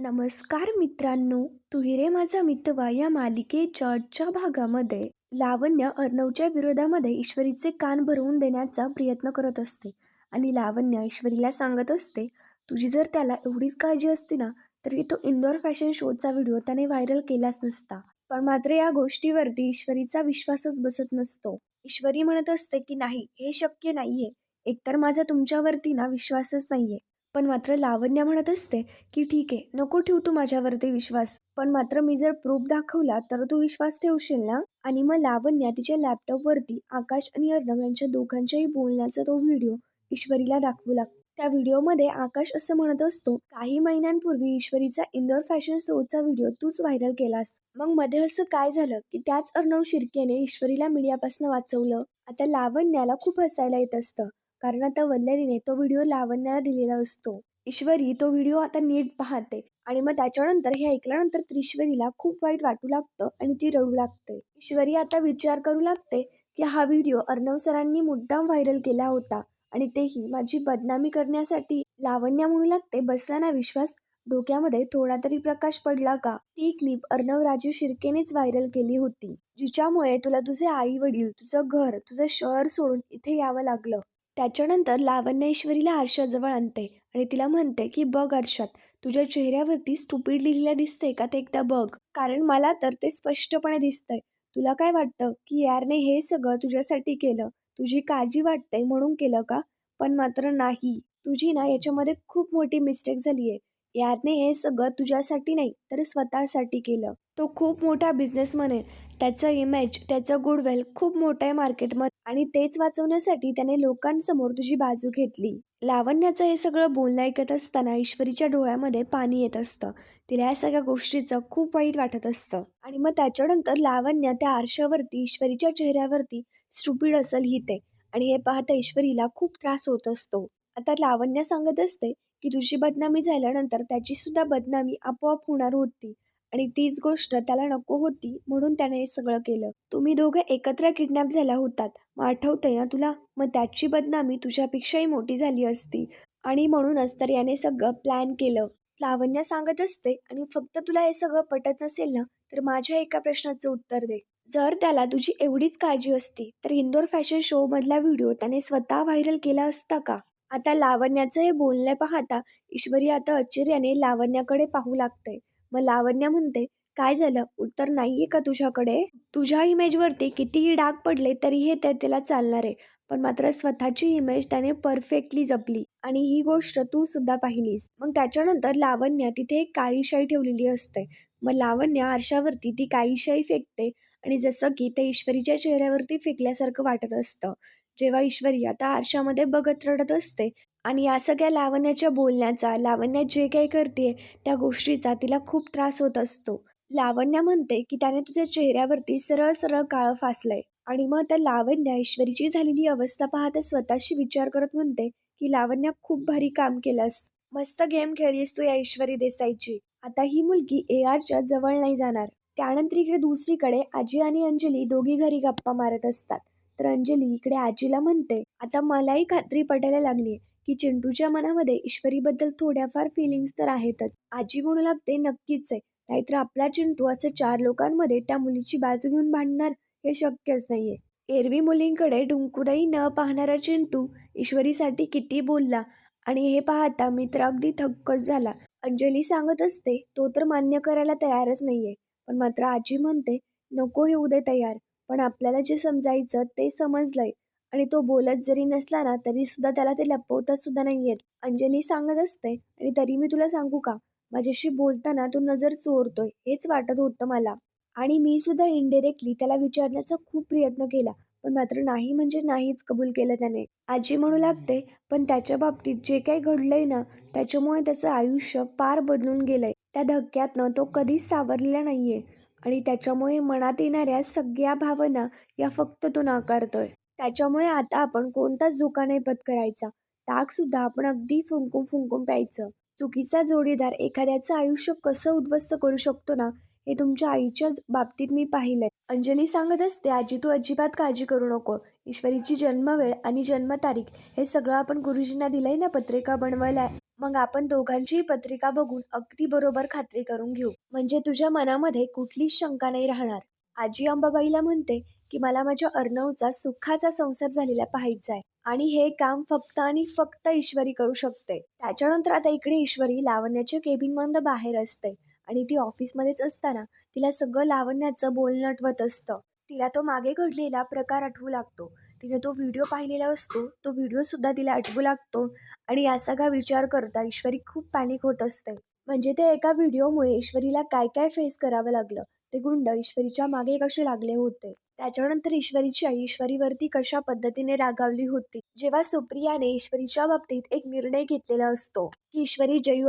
नमस्कार मित्रांनो तू हिरे माझा मितवा या मालिकेच्या आजच्या भागामध्ये लावण्य अर्णवच्या विरोधामध्ये ईश्वरीचे कान भरवून देण्याचा प्रयत्न करत असते आणि लावण्य ईश्वरीला सांगत असते तुझी जर त्याला एवढीच काळजी असती ना तरी तो इंदोर फॅशन शोचा व्हिडिओ त्याने व्हायरल केलाच नसता. पण मात्र या गोष्टीवरती ईश्वरीचा विश्वासच बसत नसतो. ईश्वरी म्हणत असते की नाही हे शक्य नाहीये. एकतर माझा तुमच्यावरती ना विश्वासच नाहीये. पण मात्र लावण्या म्हणत असते की ठीक आहे नको ठेव तू माझ्यावरती विश्वास. पण मात्र मी जर प्रूफ दाखवला तर तू विश्वास ठेवशील ना? आणि मग लावण्या तिच्या लॅपटॉपवरती आकाश आणि अर्णव यांच्या दोघांच्याही बोलण्याचा तो व्हिडिओ ईश्वरीला दाखवू लागतो त्या व्हिडिओमध्ये आकाश असं म्हणत असतो काही महिन्यांपूर्वी ईश्वरीचा इंदोर फॅशन शोचा व्हिडिओ तूच व्हायरल केलास. मग मध्ये असं काय झालं की त्याच अर्णव शिर्केने ईश्वरीला मीडियापासून वाचवलं? आता लावण्याला खूप हसायला येत असतं. कारण आता वल्लरीने तो व्हिडिओ लावण्याला दिलेला असतो. ईश्वरी तो व्हिडिओ आता नीट पाहते आणि मग त्याच्यानंतर हे ऐकल्यानंतर त्रिश्वरीला खूप वाईट वाटू लागतं आणि ती रडू लागते. ईश्वरी आता विचार करू लागते की हा व्हिडिओ अर्णव सरांनी मुद्दाम व्हायरल केला होता आणि तेही माझी बदनामी करण्यासाठी लावण्या म्हणू लागते बसताना विश्वास? डोक्यामध्ये थोडा तरी प्रकाश पडला का? ती क्लिप अर्णव राजू शिर्केनेच व्हायरल केली होती. जिच्यामुळे तुला तुझे आई वडील तुझं घर तुझं शहर सोडून इथे यावं लागलं. त्याच्यानंतर लावण्येश्वरीला आरशाजवळ आणते आणि तिला म्हणते की बघ आरशात तुझ्या चेहऱ्यावरती स्टुपिड लिहिलेलं दिसतंय का ते एकदा बघ. कारण मला तर ते स्पष्टपणे दिसतंय. तुला काय वाटतं की यारने हे सगळं तुझ्यासाठी केलं? तुझी काळजी वाटते म्हणून केलं का? पण मात्र नाही. तुझी ना याच्यामध्ये खूप मोठी मिस्टेक झाली आहे यारने हे सगळं तुझ्यासाठी नाही तर स्वतःसाठी केलं. तो खूप मोठा बिझनेसमन आहे. त्याचं इमेज त्याचं गुडवेल खूप मोठं आहे मार्केटमध्ये आणि तेच वाचवण्यासाठी त्याने लोकांसमोर तुझी बाजू घेतली. लावण्याचं हे सगळं बोलणं ऐकत असताना ईश्वरीच्या डोळ्यामध्ये पाणी येत असतं. तिला या सगळ्या गोष्टीचं खूप वाईट वाटत असतं. आणि मग त्याच्यानंतर लावण्य त्या आरशावरती ईश्वरीच्या चेहऱ्यावरती स्टुपिड असं लिहिते आणि हे पाहता ईश्वरीला खूप त्रास होत असतो. आता लावण्य सांगत असते की तुझी बदनामी झाल्यानंतर त्याची सुद्धा बदनामी आपोआप होणार होती. आणि तीच गोष्ट त्याला नको होती म्हणून त्याने हे सगळं केलं. तुम्ही दोघं एकत्र किडनॅप झाला होतात. मग आठवतंय ना तुला? मग त्याची बदनामी तुझ्यापेक्षाही मोठी झाली असती. आणि म्हणूनच तर याने सगळं प्लॅन केलं. लावण्या सांगत असते आणि फक्त तुला हे सगळं पटत नसेल ना तर माझ्या एका प्रश्नाचं उत्तर दे. जर त्याला तुझी एवढीच काळजी असती तर इंदोर फॅशन शो मधला व्हिडिओ त्याने स्वतः व्हायरल केला असता का? आता लावण्याचं हे बोलणं पाहता ईश्वरी आता आश्चर्याने लावण्याकडे पाहू लागतंय. मग लावण्य म्हणते काय झालं? उत्तर नाहीये का तुझ्याकडे? तुझ्या इमेजवरती कितीही डाग पडले तरी हे त्या त्याला चालणार आहे. पण मात्र स्वतःची इमेज त्याने परफेक्टली जपली आणि ही गोष्ट तू सुद्धा पाहिलीस. मग त्याच्यानंतर लावण्य तिथे एक काळीशाई ठेवलेली असते. मग लावण्य आरशावरती ती काळीशाई फेकते आणि जसं की ते ईश्वरीच्या चेहऱ्यावरती फेकल्यासारखं वाटत असतं. जेव्हा ईश्वरी आता आरशामध्ये बघत रडत असते आणि या सगळ्या लावण्याच्या बोलण्याचा लावण्या जे काही करते त्या गोष्टीचा तिला खूप त्रास होत असतो. लावण्या म्हणते की त्याने तुझ्या चेहऱ्यावरती सरळ सरळ काळं फासलंय. आणि मग त्या लावण्या ईश्वरीची झालेली अवस्था पाहता स्वतःशी विचार करत म्हणते की लावण्या खूप भारी काम केलंस. मस्त गेम खेळलीस तू या ईश्वरी देसाईची. आता ही मुलगी ए आरच्या जवळ नाही जाणार. त्यानंतर इकडे दुसरीकडे आजी आणि अंजली दोघी घरी गप्पा मारत असतात. तर अंजली इकडे आजीला म्हणते आता मलाही खात्री पटायला लागली की चिंटूच्या मनामध्ये ईश्वरीबद्दल थोड्याफार फिलिंग्स तर आहेतच. आजी म्हणू लागते नक्कीच आहे. नाहीतर आपला चिंटू असं चार लोकांमध्ये त्या मुलीची बाजू घेऊन भांडणार हे शक्यच नाहीये. एरवी मुलींकडे डुंकुरही न पाहणारा चिंटू ईश्वरीसाठी किती बोलला आणि हे पाहता मित्र अगदी थक्कच झाला. अंजली सांगत असते तो तर मान्य करायला तयारच नाहीये. पण मात्र आजी म्हणते नको हे उदय तयार. पण आपल्याला जे समजायचं ते समजलंय. आणि तो बोलत जरी नसला ना तरी सुद्धा त्याला ते लपवता सुद्धा नाही येत. अंजली सांगत असते आणि तरी मी तुला सांगू का? माझ्याशी बोलताना तो नजर चोरतोय. हेच वाटत होतं मला. आणि मी सुद्धा इनडिरेक्टली त्याला विचारण्याचा खूप प्रयत्न केला पण मात्र नाही म्हणजे नाहीच कबूल केलं त्याने. आजी म्हणू लागते पण त्याच्या बाबतीत जे काही घडलंय ना त्याच्यामुळे त्याचं आयुष्य पार बदलून गेलंय. त्या धक्क्यातनं तो कधीच सावरलेला नाहीये आणि त्याच्यामुळे मनात येणाऱ्या सगळ्या भावना या फक्त तो नाकारतोय. त्याच्यामुळे आता आपण कोणताच धोका नाही पत्करायचा. ताक सुद्धा आपण अगदी फुंकून फुंकून प्यायचं. चुकीचा जोडीदार एखाद्याचं आयुष्य कसं उद्ध्वस्त करू शकतो ना हे तुमच्या आईच्या बाबतीत मी पाहिलंय. अंजली सांगत असते आजी तू अजिबात काळजी करू नको. ईश्वरीची जन्मवेळ आणि जन्मतारीख हे सगळं आपण गुरुजींना दिलंय ना पत्रिका बनवायला. मग आपण दोघांचीही पत्रिका बघून अगदी बरोबर खात्री करून घेऊ. म्हणजे तुझ्या मनामध्ये कुठलीच शंका नाही राहणार. आजी अंबाबाईला म्हणते की मला माझ्या अर्णवचा सुखाचा संसार झालेला पाहायचा आहे. आणि हे काम फक्त आणि फक्त ईश्वरी करू शकते त्याच्यानंतर आता इकडे ईश्वरी लावण्याच्या केबिनमध्ये बाहेर असते आणि ती ऑफिसमध्येच असताना तिला सगळं लावण्याचं बोलणं आठवत असतं. तिला तो मागे घडलेला प्रकार आठवू लागतो. तिने तो व्हिडिओ पाहिलेला असतो. तो व्हिडिओसुद्धा तिला आठवू लागतो. आणि या सगळा विचार करता ईश्वरी खूप पॅनिक होत असते. म्हणजे ते एका व्हिडिओमुळे ईश्वरीला काय काय फेस करावं लागलं? ते गुंड ईश्वरीच्या मागे कसे लागले होते? त्याच्यानंतर ईश्वरीची आई ईश्वरीवरती कशा पद्धतीने रागावली होती? जेव्हा सुप्रियाने ईश्वरीच्या बाबतीत एक निर्णय घेतलेला असतो की ईश्वरी जयू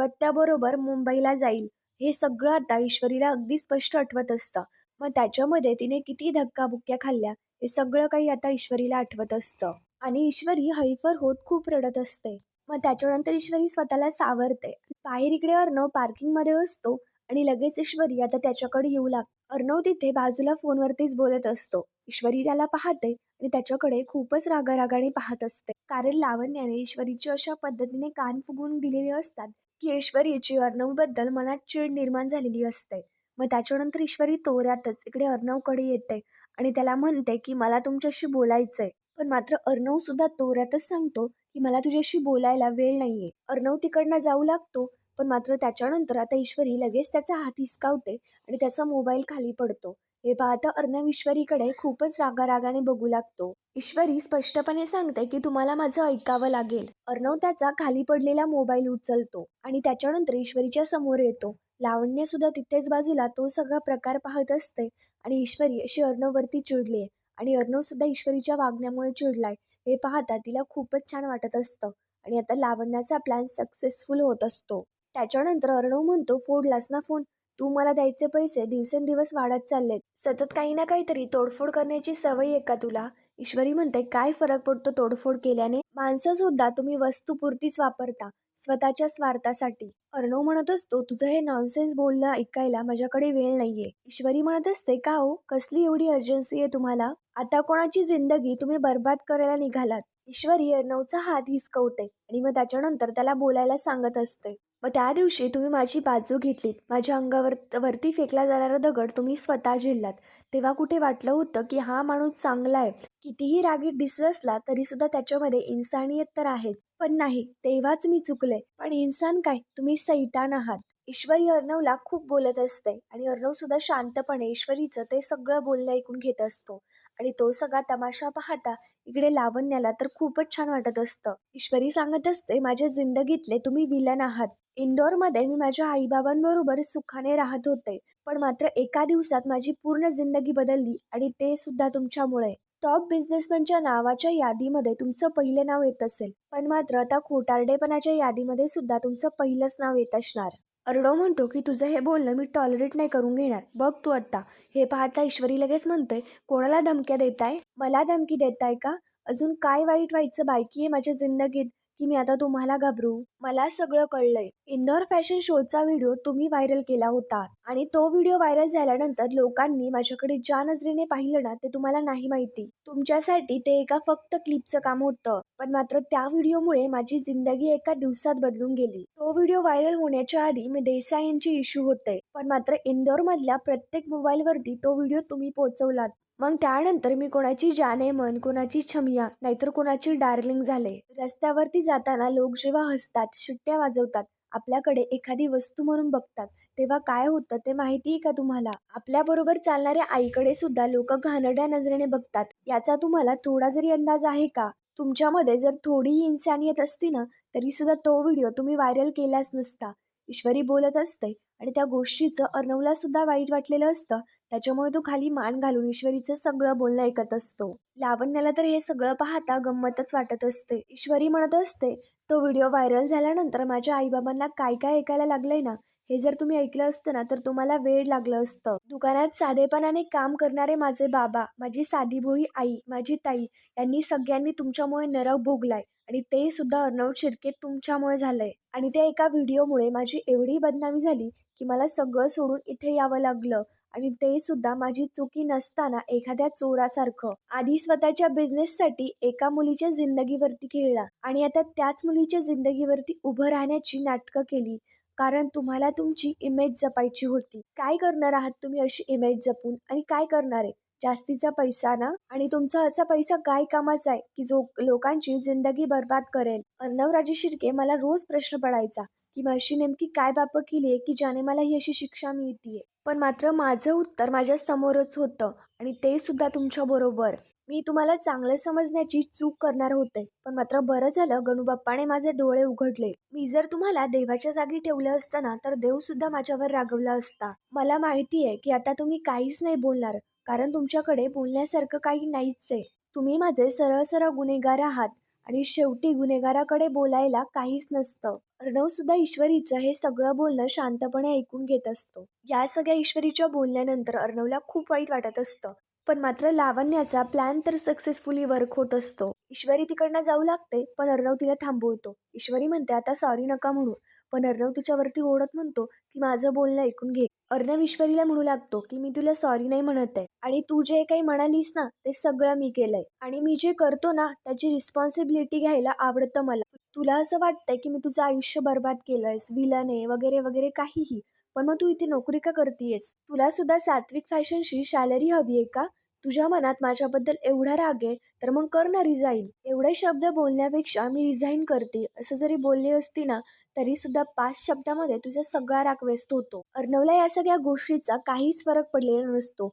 मुंबईला जाईल हे सगळं आता ईश्वरीला अगदी स्पष्ट आठवत असतं. मग त्याच्यामध्ये तिने किती धक्काबुक्क्या खाल्ल्या हे सगळं काही आता ईश्वरीला आठवत असतं. आणि ईश्वरी हैफर होत खूप रडत असते. मग त्याच्यानंतर ईश्वरी स्वतःला सावरते. बाहेर इकडे अर्णव पार्किंगमध्ये असतो आणि लगेच ईश्वरी आता त्याच्याकडे येऊ लाग. अर्णव तिथे बाजूला फोनवरतीच बोलत असतो. ईश्वरी त्याला पाहते आणि त्याच्याकडे खूपच रागारागाने पाहत असते. कारण लावण्याने ईश्वरीची अशा पद्धतीने कान फुगून दिलेले असतात की ईश्वरीची अर्णवबद्दल मनात चीड निर्माण झालेली असते. मग त्याच्यानंतर ईश्वरी तोऱ्यातच इकडे अर्णवकडे येते आणि त्याला म्हणते की मला तुमच्याशी बोलायचंय. पण मात्र अर्णव सुद्धा तोऱ्यातच सांगतो की मला तुझ्याशी बोलायला वेळ नाहीये. अर्णव तिकडनं जाऊ लागतो पण मात्र त्याच्यानंतर आता ईश्वरी लगेच त्याचा हात हिसकावते आणि त्याचा मोबाईल खाली पडतो. हे पाहता अर्णव ईश्वरीकडे खूपच रागारागाने बघू लागतो. ईश्वरी स्पष्टपणे सांगते की तुम्हाला माझं ऐकावं लागेल. अर्णव त्याचा खाली पडलेला मोबाईल उचलतो आणि त्याच्यानंतर ईश्वरीच्या समोर येतो. लावण्य सुद्धा तिथेच बाजूला तो सगळा प्रकार पाहत असते आणि ईश्वरी अशी अर्णववरती चिडली आणि अर्णव सुद्धा ईश्वरीच्या वागण्यामुळे चिडलाय. हे पाहता तिला खूपच छान वाटत असतं आणि आता लावण्याचा प्लॅन सक्सेसफुल होत असतो. त्याच्यानंतर अर्णव म्हणतो फोडलास ना फोन. तू मला द्यायचे पैसे दिवसेंदिवस वाढत चाललेत. सतत काही ना काहीतरी तोडफोड करण्याची सवय आहे का तुला? ईश्वरी म्हणते काय फरक पडतो तोडफोड केल्याने? माणसं सुद्धा तुम्ही वस्तूपुरतीच वापरता स्वतःच्या स्वार्थासाठी. अर्णव म्हणत असतो तुझं हे नॉनसेन्स बोलणं ऐकायला माझ्याकडे वेळ नाहीये. ईश्वरी म्हणत असते का हो? कसली एवढी अर्जन्सी आहे तुम्हाला? आता कोणाची जिंदगी तुम्ही बर्बाद करायला निघालात? ईश्वरी अर्णवचा हात हिसकवते आणि मग त्याच्यानंतर त्याला बोलायला सांगत असते. मग त्या दिवशी तुम्ही माझी बाजू घेतलीत. माझ्या अंगावर वरती फेकला जाणारा दगड तुम्ही स्वतः झेललात. तेव्हा कुठे वाटलं होतं की हा माणूस चांगला आहे. कितीही रागीट दिसत असला तरी सुद्धा त्याच्यामध्ये इन्सानियत तर आहेच. पण नाही तेव्हाच मी चुकले. पण इन्सान काय? तुम्ही सैतान आहात. ईश्वरी अर्णवला खूप बोलत असते. आणि अर्णव सुद्धा शांतपणे ईश्वरीचं ते सगळं बोलणं ऐकून घेत असतो. आणि तो सगळा तमाशा पाहता इकडे लावण्याला तर खूपच छान वाटत असतं. ईश्वरी सांगत असते माझ्या जिंदगीतले तुम्ही विलन आहात. इंदोरमध्ये मी माझ्या आईबाबांबरोबर सुखाने राहत होते पण मात्र एका दिवसात माझी पूर्ण जिंदगी बदलली आणि ते सुद्धा तुमच्यामुळे. टॉप बिझनेसमॅनच्या नावाच्या यादीमध्ये तुमचं पहिलं नाव येत असेल पण मात्र आता खोटारडेपणाच्या यादीमध्ये सुद्धा तुमचं पहिलंच नाव येत असणार. अर्णव म्हणतो की तुझं हे बोलणं मी टॉलरेट नाही करून घेणार. बघ तू आत्ता हे पाहता ईश्वरी लगेच म्हणते कोणाला धमक्या देताय? मला धमकी देताय का? अजून काय वाईट व्हायचं बायकी आहे माझ्या जिंदगीत? की मी आता तुम्हाला घाबरू. मला सगळं कळलंय. इंदोर फॅशन शोचा व्हिडिओ तुम्ही व्हायरल केला होता आणि तो व्हिडिओ व्हायरल झाल्यानंतर लोकांनी माझ्याकडे ज्या नजरेने पाहिलं ना ते तुम्हाला नाही माहिती. तुमच्यासाठी ते एका फक्त क्लिपचं काम होतं पण मात्र त्या व्हिडिओमुळे माझी जिंदगी एका दिवसात बदलून गेली. तो व्हिडिओ व्हायरल होण्याच्या आधी मी देसाई यांची इश्यू होते पण मात्र इंदोर मधल्या प्रत्येक मोबाईलवरती तो व्हिडिओ तुम्ही पोहोचवलात. मग त्यानंतर मी कोणाची जाने मन कोणाची छमिया नाहीतर कोणाची डार्लिंग झाले. रस्त्यावरती जाताना लोक जेव्हा हसतात शिट्ट्या वाजवतात आपल्याकडे एखादी वस्तू म्हणून बघतात तेव्हा काय होतं ते माहिती आहे का तुम्हाला? आपल्या बरोबर चालणाऱ्या आईकडे सुद्धा लोक घाणड्या नजरेने बघतात. याचा तुम्हाला थोडा जरी अंदाज आहे का? तुमच्यामध्ये जर थोडीही इन्सानियत असती ना तरी सुद्धा तो व्हिडिओ तुम्ही व्हायरल केलाच नसता. ईश्वरी बोलत असते आणि त्या गोष्टीचं अर्णवला सुद्धा वाईट वाटलेलं असतं. त्याच्यामुळे तो खाली मान घालून ईश्वरीचं सगळं बोलणं ऐकत असतो. लावण्याला तर हे सगळं पाहता गंमतच वाटत असते. ईश्वरी म्हणत असते तो व्हिडिओ व्हायरल झाल्यानंतर माझ्या आईबाबांना काय काय ऐकायला लागलंय ना? हे जर तुम्ही ऐकलं असतं ना तर तुम्हाला वेळ लागलं असतं. दुकानात साधेपणाने काम करणारे माझे बाबा माझी साधी भोळी आई माझी ताई यांनी सगळ्यांनी तुमच्यामुळे नरक भोगलाय. आणि ते सुद्धा अर्नव शिर्के तुमच्यामुळे झालं आहे आणि त्या एका व्हिडिओमुळे माझी एवढी बदनामी झाली की मला सगळं सोडून इथे यावं लागलं. आणि ते सुद्धा माझी चुकी नसताना एखाद्या चोरासारखं. आधी स्वतःच्या बिझनेससाठी एका मुलीच्या जिंदगीवरती खेळला. आणि आता त्याच मुलीच्या जिंदगीवरती उभं राहण्याची नाटकं केली. कारण तुम्हाला तुमची इमेज जपायची होती. काय करणार आहात तुम्ही अशी इमेज जपून? आणि काय करणार आहे? जास्तीचा पैसा ना? आणि तुमचा असा पैसा काय कामाचा आहे की जो लोकांची जिंदगी बर्बाद करेल? अर्णवराजे शिर्के मला रोज प्रश्न पडायचा की माझी अशी नेमकी काय बाप केली आहे की ज्याने मला ही अशी शिक्षा मिळतीये? पण मात्र माझं उत्तर माझ्या समोरच होतं आणि ते सुद्धा तुमच्या बरोबर. मी तुम्हाला चांगलं समजण्याची चूक करणार होते पण मात्र बरं झालं गणूबाप्पाने माझे डोळे उघडले. मी जर तुम्हाला देवाच्या जागी ठेवलं असतं ना तर देव सुद्धा माझ्यावर रागवला असता. मला माहिती आहे की आता तुम्ही काहीच नाही बोलणार. कारण तुमच्याकडे बोलण्यासारखं काही नाहीच आहे. तुम्ही माझे सरळ सरळ गुन्हेगार आहात आणि शेवटी गुन्हेगाराकडे बोलायला काहीच नसतं. अर्णव सुद्धा ईश्वरीचं हे सगळं बोलणं शांतपणे ऐकून घेत असतो. या सगळ्या ईश्वरीच्या बोलण्यानंतर अर्णवला खूप वाईट वाटत असतं. पण मात्र लावण्याचा प्लॅन तर सक्सेसफुली वर्क होत असतो. ईश्वरी तिकडनं जाऊ लागते पण अर्णव तिला थांबवतो. ईश्वरी म्हणते आता सॉरी नका म्हणू. पण अर्णव तिच्यावरती ओढत म्हणतो की माझं बोलणं ऐकून घे. अर्णविश्वरीला म्हणू लागतो की मी तुला सॉरी नाही म्हणत आहे. आणि तू जे काही म्हणालीस ना ते सगळं मी केलंय. आणि मी जे करतो ना त्याची रिस्पॉन्सिबिलिटी घ्यायला आवडतं मला. तुला असं वाटतंय की मी तुझं आयुष्य बर्बाद केलंयस विलन आहे वगैरे वगैरे काहीही. पण मग तू इथे नोकरी का करतेयस? तुला सुद्धा सात्विक फॅशनशी सॅलरी हवी आहे का? तुझ्या मनात माझ्याबद्दल एवढा राग आहे तर मग कर ना रिझाईन एवढे शब्द बोलण्यापेक्षा मी रिझाईन करते. असं जरी बोलली असती ना तरी सुद्धा पाच शब्दामध्ये तुझा सगळा राग व्यस्त होतो. अर्णवला या सगळ्या गोष्टीचा काहीच फरक पडलेला नसतो.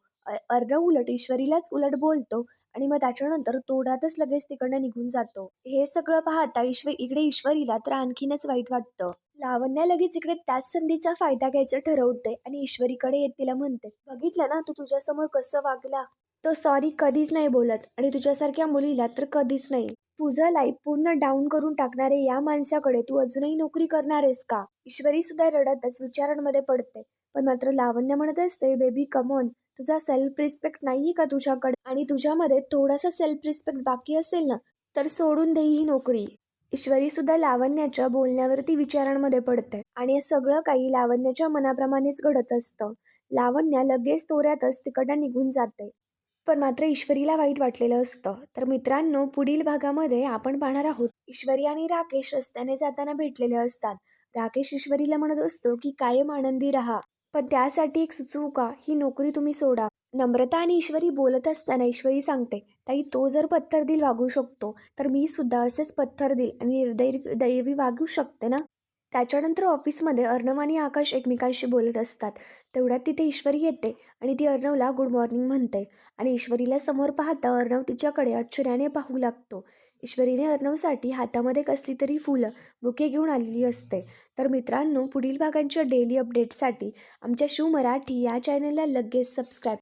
अर्णव उलट ईश्वरीलाच उलट बोलतो आणि मग त्याच्यानंतर तोडातच लगेच तिकडनं निघून जातो. हे सगळं पाहता ईश्वर इकडे ईश्वरीला तर आणखीनच वाईट वाटतं. लावण्या लगेच इकडे त्याच संधीचा फायदा घ्यायचं ठरवते आणि ईश्वरीकडे येत तिला म्हणते बघितलं ना तू तुझ्यासमोर कसं वागला? तो सॉरी कधीच नाही बोलत आणि तुझ्यासारख्या मुलीला तर कधीच नाही. तुझं लाईफ पूर्ण डाऊन करून टाकणारे या माणसाकडे तू अजूनही नोकरी करणार आहेस का? ईश्वरी सुद्धा रडतच विचारांमध्ये पडते. पण मात्र लावण्य म्हणत असते बेबी कमॉन तुझा सेल्फ रिस्पेक्ट नाहीये का तुझ्याकडे? आणि तुझ्यामध्ये थोडासा सेल्फ रिस्पेक्ट बाकी असेल ना तर सोडून दे ही नोकरी. ईश्वरी सुद्धा लावण्याच्या बोलण्यावरती विचारांमध्ये पडते. आणि हे सगळं काही लावण्याच्या मनाप्रमाणेच घडत असतं. लावण्या लगेच तोऱ्यातच तिकडं निघून जाते. पण मात्र ईश्वरीला वाईट वाटलेलं असतं. तर मित्रांनो पुढील भागामध्ये आपण पाहणार आहोत. ईश्वरी आणि राकेश रस्त्याने जाताना भेटलेले असतात. राकेश ईश्वरीला म्हणत असतो की कायम आनंदी राहा. पण त्यासाठी एक सुचविका ही नोकरी तुम्ही सोडा. नम्रता आणि ईश्वरी बोलत असताना ईश्वरी सांगते ताई तो जर पत्थर दिल वागू शकतो तर मी सुद्धा असेच पत्थर दिल आणि दैवी वागू शकते ना? त्याच्यानंतर ऑफिसमध्ये अर्णव आणि आकाश एकमेकांशी बोलत असतात. तेवढ्यात तिथे ईश्वरी येते आणि ती अर्णवला गुड मॉर्निंग म्हणते. आणि ईश्वरीला समोर पाहता अर्णव तिच्याकडे आश्चर्याने पाहू लागतो. ईश्वरीने अर्णवसाठी हातामध्ये कसली तरी फुलं बुके घेऊन आलेली असते. तर मित्रांनो पुढील भागांच्या डेली अपडेटसाठी आमच्या शिव मराठी या चॅनलला लगेच सबस्क्राईब